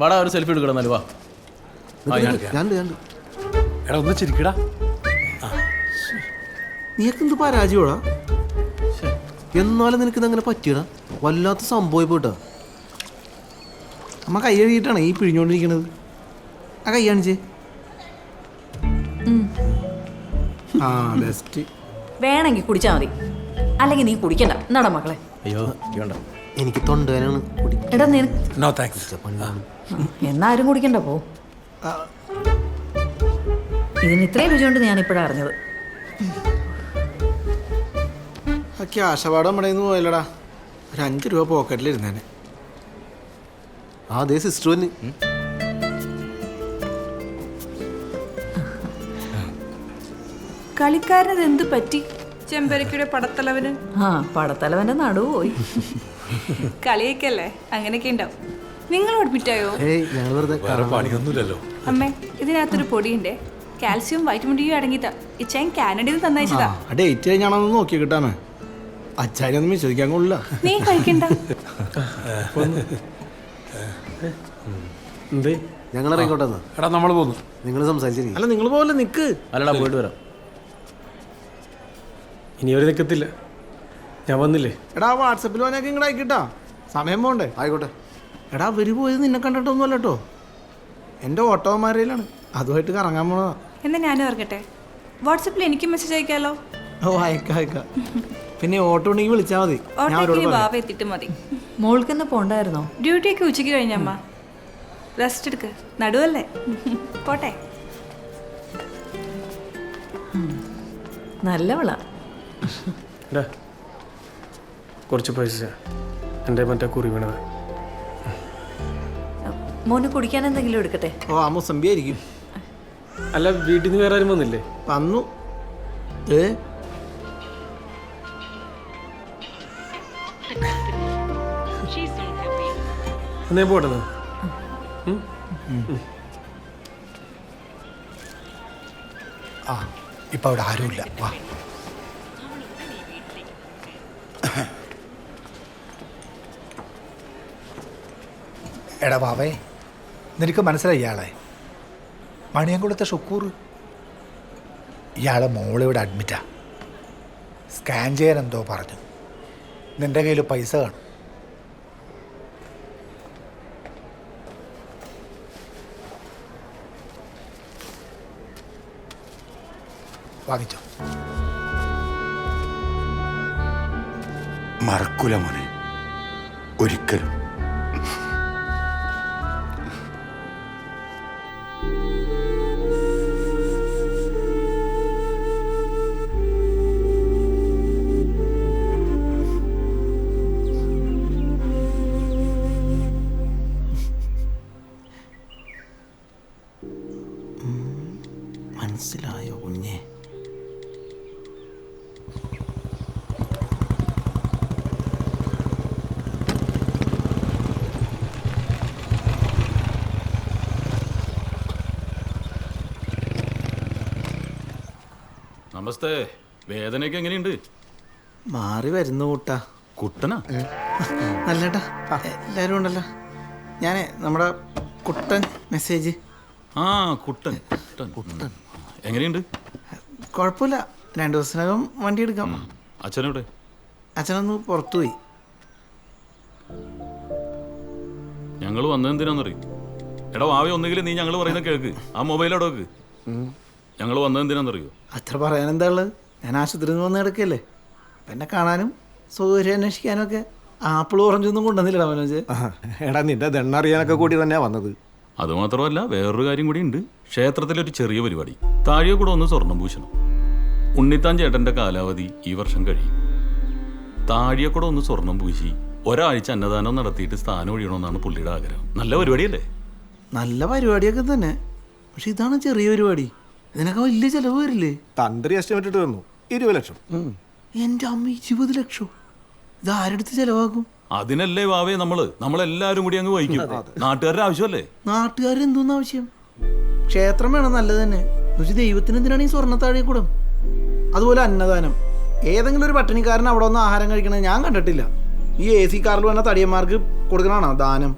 വാടാ ഒരു സെൽഫി എടുക്കണം എന്നാലും വാ. എടാ ഒന്ന് ചിരിക്കടാ. നീക്ക് എന്ത് പരാജയമാടാ എന്നാലും നിനക്ക് ഇതങ്ങനെ പറ്റിയടാ? വല്ലാത്ത സംഭവം പോയിട്ടാ. അമ്മ കൈ കഴുകിയിട്ടാണ് ഈ പിഴിഞ്ഞോണ്ടിരിക്കണത് ആ കൈ കാണിച്ചേ. ആ ബെസ്റ്റ് വേണമെങ്കിൽ കുടിച്ചാൽ മതി. അല്ലെങ്കിൽ നീ കുടിക്കണ്ട. എന്നാടാ മക്കളെ. അയ്യോ വേണ്ട എനിക്ക് തൊണ്ടവേനാണ് എടാ നിന നോ താങ്ക്സ് എന്നാരും കുടിക്കണ്ട പോ. ഇതിന് ഇത്രയും രുചിയുണ്ട് ഞാൻ ഇപ്പോഴാണ് അറിഞ്ഞത്. ആ ക്യാഷവാട് നമ്മുടെ നിന്ന് പോയല്ലടാ. ഒരു അഞ്ച് രൂപ പോക്കറ്റിലിരുന്നേനെ ആ അതേ സിസ്റ്റർ വന്ന്. കളിക്കാരനത് എന്ത് പറ്റി? ചെമ്പരക്കിയുടെ പടത്തലവന്. ആ പടത്തലവന്റെ നടുവ് പോയി. കളിയൊക്കെയല്ലേ? അങ്ങനെയൊക്കെ ഉണ്ടാവും. നിങ്ങൾ അഡ്മിറ്റായോ പണിയൊന്നുമില്ലല്ലോ. അമ്മേ ഇതിനകത്തൊരു പൊടിയുണ്ടേ. കാൽസ്യം വൈറ്റമിൻ ഡി അടങ്ങിയിട്ടാ ഇച്ചാൻ കാനഡയിൽ തന്നയച്ചതാ. ഡേറ്റ് കഴിഞ്ഞാണെന്ന് നോക്കി കിട്ടാമേ അച്ചാരി ഒന്നും വിശ്വസിക്കാൻ കൊള്ളില്ല. നീ കഴിക്കണ്ട. എന്തേ? ഞങ്ങൾ ഇറങ്ങിക്കോട്ടെ എടാ നമ്മൾ പോകുന്നു നിങ്ങൾ സംസാരിച്ചിരിക്കും. അല്ല നിങ്ങൾ പോലെ നിക്ക്. അല്ലടാ പോയിട്ട് വരാം. ഇനി ഒരു നിൽക്കത്തില്ല ഞാൻ വന്നില്ലേ? എടാ വാട്സപ്പിൽ പോകാനൊക്കെ ഇങ്ങോട്ട് ആയിക്കിട്ടാ സമയം പോണ്ടേ? ആയിക്കോട്ടെ. എടാ അവർ പോയത് നിന്നെ കണ്ടിട്ടൊന്നുമല്ല കേട്ടോ എന്റെ ഓട്ടോമാരയിലാണ്. അതുമായിട്ട് കറങ്ങാൻ പോണതാ. എന്നാ ഞാനും ഓർക്കട്ടെ വാട്സപ്പിൽ എനിക്ക് മെസ്സേജ് അയക്കാലോ? ഓ അയക്കാം അയക്കാം. പിന്നെ ഓട്ടോ ഉണ്ടെങ്കിൽ വിളിച്ചാൽ മതി. ഞാൻ അവരോട് ഓട്ടോയ്ക്ക് പറയാം. വാവ എത്തിയിട്ട് മതി. മോൾക്കെന്ന് പോണ്ടായിരുന്നോ? ഡ്യൂട്ടിയൊക്കെ ഉച്ചയ്ക്ക് കഴിഞ്ഞമ്മ റെസ്റ്റ് എടുക്ക്. നടുവല്ലേ? പോട്ടെ. നല്ലവളാ. എടാ കുറച്ച് പൈസ എന്റെ മറ്റേ കുറി വീണത്. മോന് കുടിക്കാൻ എന്തെങ്കിലും എടുക്കട്ടെ? ഓ അമ്മ സംഭിയായിരിക്കും അല്ല വീട്ടിൽ നിന്ന് വേറെ ആരും വന്നില്ലേ? വന്നു. ഏ? എന്നേ പോട്ടെ. ആ ഇപ്പൊ അവിടെ ആരുമില്ല. വാ. എടാ നിനക്ക് മനസ്സിലായി ഇയാളെ? മണിയംകുളത്തെ ഷുക്കൂർ. ഇയാളെ മോളിവിടെ അഡ്മിറ്റാ. സ്കാൻ ചെയ്യാൻ എന്തോ പറഞ്ഞു. നിന്റെ കയ്യിൽ പൈസ കാണും. വാങ്ങിച്ചോ. മറക്കൂല മോനെ. ഒരിക്കലും. നമസ്തേ വേദനയൊക്കെ എങ്ങനെയുണ്ട്? മാറി വരുന്നു കൂട്ടാ. കുട്ടനാ? നല്ലട്ടാ എല്ലാവരും ഉണ്ടല്ലോ. ഞാനേ നമ്മുടെ കുട്ടൻ മെസ്സേജ്. ആ കുട്ടൻ കുട്ടൻ. കുട്ടൻ. എങ്ങനെയുണ്ട്? കുഴപ്പമില്ല. രണ്ടു ദിവസത്തിനകം വണ്ടി എടുക്കാം. അച്ഛനെവിടെ? അച്ഛനൊന്ന് പുറത്തു പോയി ഞങ്ങൾ വന്നതെന്തിനാന്നറിയും? എടാ വാവി ഒന്നുകിൽ നീ ഞങ്ങൾ പറയുന്ന കേൾക്ക്. ആ മൊബൈൽ അവിടെ വെക്ക് ഞങ്ങൾ വന്നത് എന്തിനാന്നറിയോ അത്ര പറയാൻ എന്താ ഉള്ളത്? ഞാൻ ആശുപത്രിയിൽ നിന്ന് വന്ന് കിടക്കല്ലേ. അപ്പം എന്നെ കാണാനും സൗകര്യം അന്വേഷിക്കാനും ഒക്കെ ആപ്പിൾ ഓറഞ്ചൊന്നും കൊണ്ടുവന്നില്ലടാ മനോജ്. എടാ നിന്റെ ദണ്ണറിയാനൊക്കെ കൂടി തന്നെയാ വന്നത്. അത് മാത്രമല്ല വേറൊരു കാര്യം കൂടി ഉണ്ട്. ക്ഷേത്രത്തിലൊരു ചെറിയ പരിപാടി. താഴെ കൂടെ ഒന്ന് സ്വർണം പൂശണം. ഉണ്ണിത്താൻ ചേട്ടന്റെ കാലാവധി ഈ വർഷം കഴിയും. താഴെക്കൂടെ കൂടെ ഒന്ന് സ്വർണം പൂശി ഒരാഴ്ച അന്നദാനം നടത്തിയിട്ട് സ്ഥാനം ഒഴിയണമെന്നാണ് പുള്ളിയുടെ ആഗ്രഹം. നല്ല പരിപാടിയല്ലേ? നല്ല പരിപാടിയൊക്കെ തന്നെ. പക്ഷെ ഇതാണ് ചെറിയ പരിപാടി. ഇതിനൊക്കെ വലിയ ചെലവ് വരില്ലേ? തന്ത്രി എസ്റ്റിമേറ്റ് ഇട്ട് തന്നു. ഇരുപത് ലക്ഷം. എന്റെ അമ്മ ഇരുപത് ലക്ഷം. ഇത് ആരെടുത്ത് ചെലവാക്കും? അതിനല്ലേ വാവേ നമ്മൾ. നമ്മളെല്ലാരും കൂടി അങ്ങ് വഹിക്കും. നാട്ടുകാരുടെ ആവശ്യമല്ലേ? നാട്ടുകാർ എന്തോന്ന് ആവശ്യം? ക്ഷേത്രം വേണം നല്ലത് തന്നെ. പക്ഷെ ദൈവത്തിന് എന്തിനാണ് ഈ സ്വർണത്താഴെ കൂടും? അതുപോലെ അന്നദാനം. ഏതെങ്കിലും ഒരു പട്ടിണിക്കാരൻ അവിടെ വന്ന് ആഹാരം കഴിക്കണത് ഞാൻ കണ്ടിട്ടില്ല. ഈ എ സി കാറിൽ വന്ന തടിയന്മാർക്ക് കൊടുക്കണാണോ ദാനം?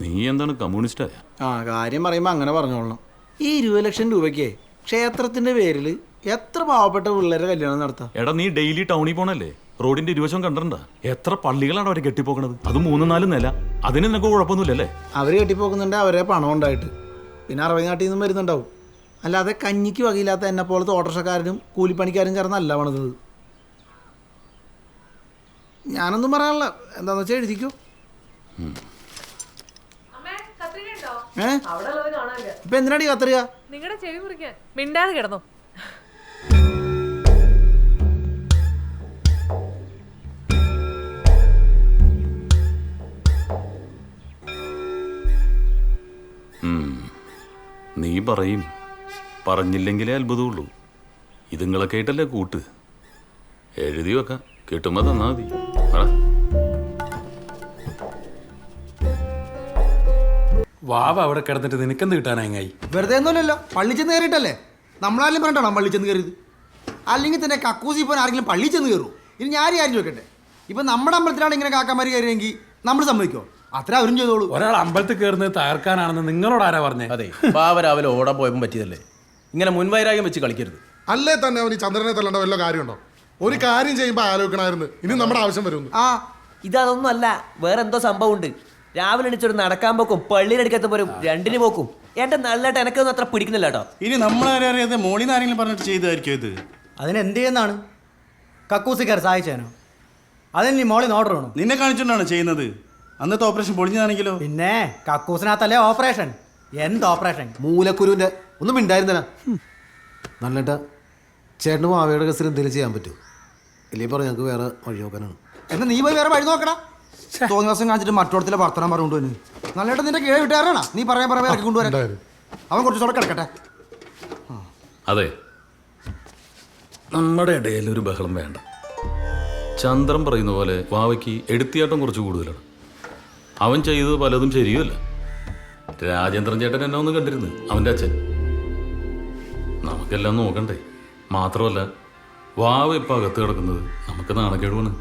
നീ എന്താണ് കമ്മ്യൂണിസ്റ്റായ? ആ കാര്യം പറയുമ്പോൾ അങ്ങനെ പറഞ്ഞോളണം. ഈ ഇരുപത് ലക്ഷം രൂപയ്ക്ക് ക്ഷേത്രത്തിന്റെ പേരിൽ എത്ര പാവപ്പെട്ട പിള്ളേരെ കല്യാണം നടത്താം? എടാ നീ ഡെയിലി ടൗണിൽ പോണല്ലേ? റോഡിന്റെ ഇരുവശം കണ്ടിട്ടുണ്ടാ? എത്ര പള്ളികളാണ് അവരെ കെട്ടിപ്പോക്കണത്? അത് മൂന്ന് നാല് നില. അതിന് നിനക്ക് കുഴപ്പമൊന്നുമില്ലല്ലേ അവർ കെട്ടിപ്പോക്കുന്നുണ്ട് അവരെ പണം ഉണ്ടായിട്ട് പിന്നെ അറുപത് നാട്ടിൽ നിന്നും വരുന്നുണ്ടാവും. അല്ലാതെ കഞ്ഞിക്ക് വകയില്ലാത്ത എന്നെ പോലത്തെ ഓട്ടർഷക്കാരനും കൂലിപ്പണിക്കാരും ചേർന്നല്ല പണിതത്. ഞാനൊന്നും പറയാനില്ല. എന്താന്ന് വെച്ചാൽ എഴുതിക്കോ. ഏ? ഇപ്പൊ എന്തിനാടി കത്തറിയ നിങ്ങളുടെ ചെവി മുറിക്കാൻ. മിണ്ടാതെ കിടന്നു. നീ പറയും. പറഞ്ഞില്ലെങ്കിലേ അത്ഭുതമുള്ളൂ. ഇതുങ്ങളൊക്കെ ആയിട്ടല്ലേ കൂട്ട്? എഴുതി വെക്കാം. കിട്ടുമ്പോ തന്നാ മതി. പറ വാവ അവിടെ കിടന്നിട്ട് നിനക്കെന്ത് കിട്ടാനായി വെറുതെ ഒന്നുമില്ലല്ലോ. പള്ളി ചെന്ന് കയറിയിട്ടല്ലേ? നമ്മളാരും പറഞ്ഞിട്ടാണോ പള്ളി ചെന്ന് കയറിയത്? അല്ലെങ്കിൽ തന്നെ കക്കൂസി പോകാൻ ആരെങ്കിലും പള്ളി ചെന്ന് കയറൂ? ഇനി ഞാൻ ആരും ചോദിക്കട്ടെ? ഇപ്പം നമ്മുടെ അമ്പലത്തിലാണ് ഇങ്ങനെ കാക്കാമാർ കയറിയെങ്കിൽ നമ്മൾ സമ്മതിക്കോ? അത്ര അവരും ചെയ്തോളൂ. ഒരാൾ അമ്പലത്തിൽ കയറുന്നത് തകർക്കാനാണെന്ന് നിങ്ങളോട് ആരാ പറഞ്ഞേ? അതെ പാവ രാവിലെ ഓടാൻ പോയപ്പോൾ പറ്റിയതല്ലേ? ഇങ്ങനെ മുൻവൈരാഗ്യം വെച്ച് കളിക്കരുത്. അല്ലേ തന്നെ അവന് ചന്ദ്രനെ തല്ലണ്ട വല്ല കാര്യമുണ്ടോ? ഒരു കാര്യം ചെയ്യുമ്പോൾ ആലോചിക്കണമായിരുന്നു. ഇനി നമ്മുടെ ആവശ്യം വരുന്നു ആ. ഇതൊന്നും അല്ല വേറെ എന്തോ സംഭവമുണ്ട്. രാവിലെ എണീച്ചൊരു നടക്കാൻ പോക്കും പള്ളിയിലെടുക്കത്ത് പോരും രണ്ടിന് പോക്കും. എന്റെ നല്ലതായിട്ട് എനക്കൊന്നും അത്ര പിടിക്കുന്നില്ല കേട്ടോ. ഇനി നമ്മളാരും അറിയാതെ മോളിൽ നിന്ന് ആരെങ്കിലും പറഞ്ഞിട്ട് ചെയ്തായിരിക്കും ഇത്. അതിന് എന്ത് ചെയ്യുന്നതാണ്? കക്കൂസിക്കാർ സഹായിച്ചേനോ അതിന് നീ മോളിൽ ഓർഡർ വേണം? നിന്നെ കാണിച്ചോണ്ടാണ് ചെയ്യുന്നത്. അന്നത്തെ ഓപ്പറേഷൻ പൊളിഞ്ഞതാണെങ്കിലോ? പിന്നെ കക്കൂസിനകത്തല്ലേ ഓപ്പറേഷൻ എന്ത് ഓപ്പറേഷൻ മൂലക്കുരുവിന്റെ ഒന്നും ഉണ്ടായിരുന്നില്ല നല്ലേട്ടാ ചേട്ടനും ആവയുടെ കേസിൽ എന്തെങ്കിലും ചെയ്യാൻ പറ്റുമോ? ഇല്ലേ പറഞ്ഞു ഞങ്ങൾക്ക് വേറെ വഴി നോക്കാനാണ്. എന്നാ നീ പോയി വേറെ വഴി നോക്കടാ. തോന്നി ദിവസം കാണിച്ചിട്ട് മറ്റോടത്തിലെ വർത്തനം പറഞ്ഞുകൊണ്ട് വന്നു. നല്ലേട്ട നിന്റെ കേ വിട്ടുകാരനാ നീ പറയാൻ പറയാൻ ഇറക്കി കൊണ്ടുവരാൻ അവൻ കുറച്ചുകൂടെ കിടക്കട്ടെ. അതെ. നമ്മുടെ ഇടയിൽ ഒരു ബഹളം വേണ്ട. ചന്ദ്രൻ പറയുന്ന പോലെ വാവയ്ക്ക് എടുത്തിയാട്ടം കുറച്ച് കൂടുതലാണ്. അവൻ ചെയ്തത് പലതും ശരിയല്ല രാജേന്ദ്രൻ ചേട്ടൻ എന്നെ ഒന്ന് കണ്ടിരുന്നു അവന്റെ അച്ഛൻ. നമുക്കെല്ലാം നോക്കണ്ടേ. മാത്രമല്ല വാവ ഇപ്പം അകത്ത് കിടക്കുന്നത് നമുക്ക് നാണക്കേടുവാണ്.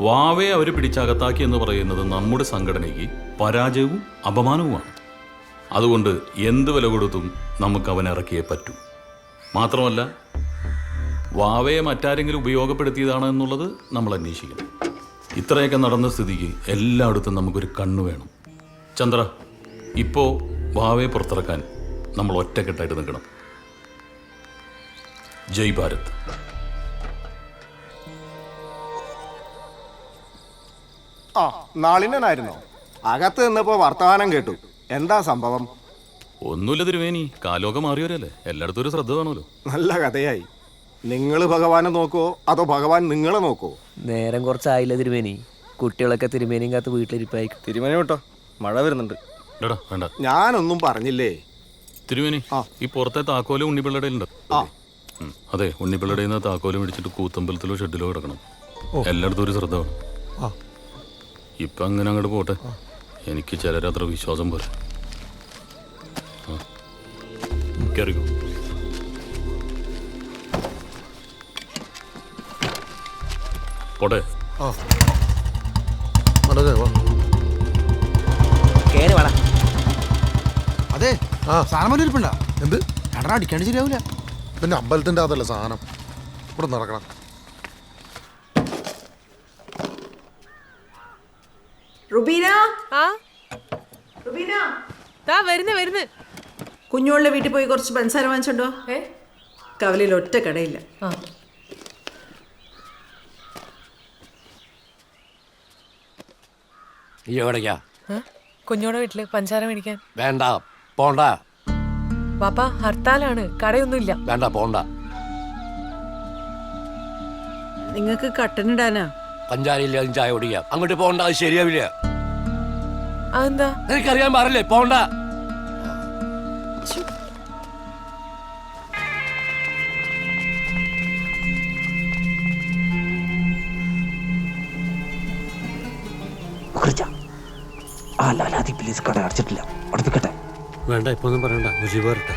വാവയെ അവർ പിടിച്ചകത്താക്കി എന്ന് പറയുന്നത് നമ്മുടെ സംഘടനയ്ക്ക് പരാജയവും അപമാനവുമാണ്. അതുകൊണ്ട് എന്ത് വില കൊടുത്തും നമുക്ക് അവൻ ഇറക്കിയേ പറ്റൂ. മാത്രമല്ല വാവയെ മറ്റാരെങ്കിലും ഉപയോഗപ്പെടുത്തിയതാണ് എന്നുള്ളത് നമ്മൾ അന്വേഷിക്കണം. ഇത്രയൊക്കെ നടന്ന സ്ഥിതിക്ക് എല്ലായിടത്തും നമുക്കൊരു കണ്ണു വേണം. ചന്ദ്ര ഇപ്പോൾ വാവയെ പുറത്തിറക്കാൻ നമ്മൾ ഒറ്റക്കെട്ടായിട്ട് നിൽക്കണം. ജയ് ഭാരത്. ആ നാളിനായിരുന്നോ. അകത്ത് നിന്നപ്പോ വർത്തമാനം കേട്ടു. എന്താ സംഭവം? ഒന്നുമില്ല തിരുവേനി കാലോകം മാറിയവരല്ലേ. എല്ലായിടത്തും ഒരു ശ്രദ്ധ വേണമല്ലോ നല്ല കഥയായി. നിങ്ങൾ ഭഗവാനെ നോക്കോ അതോ ഭഗവാൻ നിങ്ങളെ നോക്കോ നേരം കുറച്ചായില്ല തിരുമേനി. കുട്ടികളൊക്കെ തിരുമേനിയും കാത്ത് വീട്ടിലിരിപ്പായി തിരുമേനി കേട്ടോ മഴ വരുന്നുണ്ട്. എടാ വേണ്ട. ഞാനൊന്നും പറഞ്ഞില്ലേ? തിരുമേനി ഈ പുറത്തെ താക്കോൽ ഉണ്ണിപ്പിള്ളയുടെ ഉണ്ട് ആ. ഉം. അതെ ഉണ്ണിപ്പിള്ളയുടെ നിന്ന് താക്കോൽ മേടിച്ചിട്ട് കൂത്തമ്പലത്തിലോ ഷെഡിലോ കിടക്കണം. എല്ലായിടത്തും ഒരു ശ്രദ്ധ വേണം ഇപ്പൊ അങ്ങനെ അങ്ങോട്ട് പോട്ടെ. എനിക്ക് ചിലരത്ര വിശ്വാസം പോലെ. കയറിക്കോ പോട്ടെ. അതെ. സാധനം ഇരിപ്പുണ്ടാ എന്ത്? രണ്ടെണ്ണം അടിക്കാണ്ട് ശരിയാവില്ല പിന്നെ അമ്പലത്തിന്റെ അതല്ല സാധനം? ഇവിടെ നടക്കണം. റുബീന? ആ? റുബീന? താ വരുന്നേ വരുന്ന്. കുഞ്ഞുങ്ങളുടെ വീട്ടിൽ പോയി കുറച്ച് പഞ്ചസാര വാങ്ങിച്ചുണ്ടോ ഏ? കവലയിൽ ഒറ്റ കടയില്ല. ആ. എവിടേക്കാ? കുഞ്ഞോടെ വീട്ടിൽ പഞ്ചാര മേടിക്കാൻ. വേണ്ട പോണ്ട. പാപ്പ ഹർത്താലാണ്. കടയൊന്നുമില്ല. വേണ്ട പോണ്ട. നിങ്ങൾക്ക് കട്ടനിടാനാ പഞ്ചാരയില്ലാതും ചായ കുടിക്കാം. അങ്ങോട്ട് പോണ്ട അത് ശരിയാവില്ല. അതെന്താ? നിനക്കറിയാൻ പാടില്ലേ? പോണ്ട. വേണ്ട ഇപ്പൊ ഒന്നും പറയണ്ട. മുജീബ് വരട്ടെ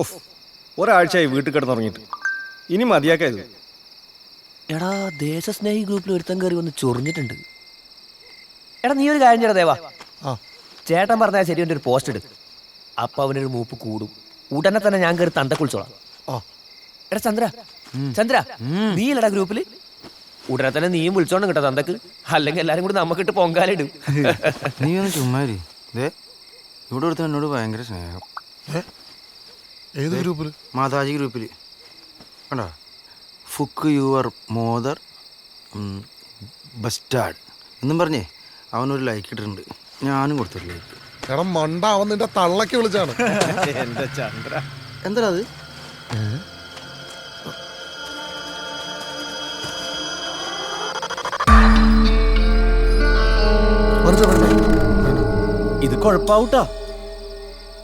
ഓഫ്. ഒരാഴ്ചയായി വീട്ടിൽ കിടന്നുറങ്ങിയിട്ട്. ഇനി മതിയാക്കായത് എടാ ദേശസ്നേഹി ഗ്രൂപ്പിൽ ഒരുത്തൻ കയറി വന്ന് ചൊറിഞ്ഞിട്ടുണ്ട്. എടാ നീ ഒരു കാര്യം ചെയ്യടാ ദേവാ. ചേട്ടൻ പറഞ്ഞാൽ ശരി എന്റെ ഒരു പോസ്റ്റ് ഇട്. അപ്പൊ അവനൊരു മൂപ്പ് കൂടും. ഉടനെ തന്നെ ഞാൻ കയറി തണ്ട കുളിച്ചോളാം എടാ ചന്ദ്ര. ചന്ദ്ര നീ ഇല്ലടാ ഗ്രൂപ്പിൽ. ഉടനെ തന്നെ നീയും വിളിച്ചോണ്ട് കേട്ടോ തന്തക്ക് അല്ലെങ്കിൽ എല്ലാരും കൂടി നമുക്കിട്ട് പൊങ്കാലിടും നീ ഒന്ന് ചുമ്മാരി ദേ ഇവിടെ ഒരുത്തൻ എന്നോട് ഭയങ്കര സ്നേഹം. ഏത് ഗ്രൂപ്പിൽ മാതാജി ഗ്രൂപ്പിൽ കണ്ടോ? ഫുക്ക് യുവർ മോദർ ബസ്റ്റാഡ് എന്നും പറഞ്ഞേ അവനൊരു ലൈക്ക് ഇട്ടിട്ടുണ്ട്. ഞാനും കൊടുത്തൊരു ലൈക്ക് എടാ മണ്ട അവൻ നിന്റെ തള്ളക്ക് വിളിച്ചാണ്. എന്താ ചന്ദ്ര. എന്താ അത്? ഇത് കൊഴപ്പാവൂട്ടാ.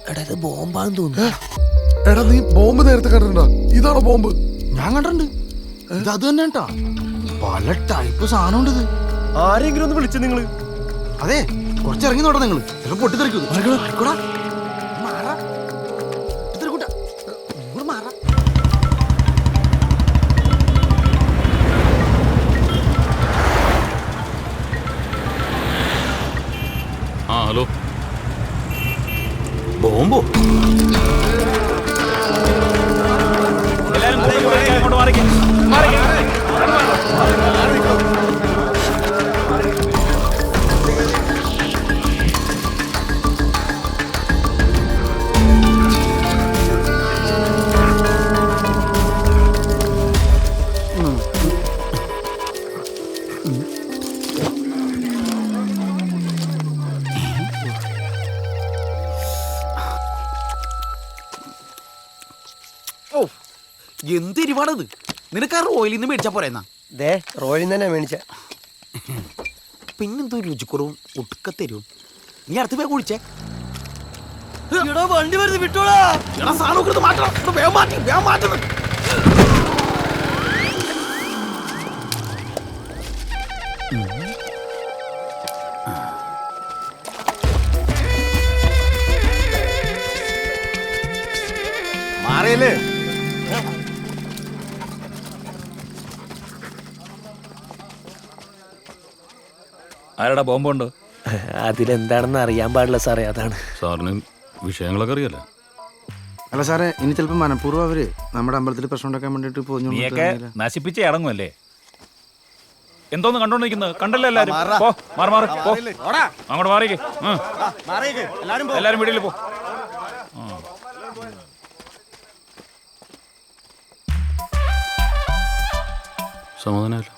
എടാ ഇത് ബോംബാന്ന് തോന്നുന്നു. എടാ നീ ബോംബ് നേരത്തെ കണ്ടിട്ടുണ്ടോ? ഇതാണോ ബോംബ്? ഞാൻ കണ്ടിട്ടുണ്ട്. ഇത് അത് തന്നെ കേട്ടാ പല ടൈപ്പ് സാധനം ഉണ്ട് ഇത് ആരെങ്കിലും ഒന്ന് വിളിച്ചു നിങ്ങൾ? അതെ കുറച്ച് ഇറങ്ങി നോട്ടെ നിങ്ങൾ ചിലപ്പോൾ പൊട്ടിത്തെറിക്കൂടാ. ആ ഹലോ. ബോംബോ? ഓ എന്ത് എരിവാണത് നിനക്ക് ആ റോയിൽ നിന്ന് മേടിച്ചാ പോരെന്നാ? ദേ റോയിൽ തന്നെ മേടിച്ച. പിന്നെന്തോ രുചിക്കുറവും ഒടുക്കത്തരും നീ അടുത്ത് പോയി കുളിച്ചേ. വണ്ടി വരുന്നത് വിട്ടോളാ എടാ സാധനം ഒക്കെ എടുത്ത് മാറ്റണം. ഇവിടെ വേഗം മാറ്റി വേഗം മാറ്റുന്നു മാറിയല്ലേ? ആരടാ ബോംബുണ്ട്? അതിലെന്താണെന്ന് അറിയാൻ പാടില്ല സാറേ അതാണ്. സാറിന് വിഷയങ്ങളൊക്കെ അറിയാലോ? അല്ല സാറേ ഇനി ചിലപ്പോൾ മനഃപൂർവം അവർ നമ്മുടെ അമ്പലത്തിൽ പ്രശ്നം ഉണ്ടാക്കാൻ വേണ്ടിട്ട് പോഞ്ഞു നശിപ്പിച്ച് അടങ്ങുമല്ലേ എന്തോന്ന് കണ്ടോണ്ടിരിക്കുന്നത് കണ്ടല്ലോ എല്ലാരും? പോ മാറി മാറി. പോ. അങ്ങോട്ട് മാറിക്ക്. എല്ലാരും വീട്ടിൽ പോ. സമാധാനമല്ലോ.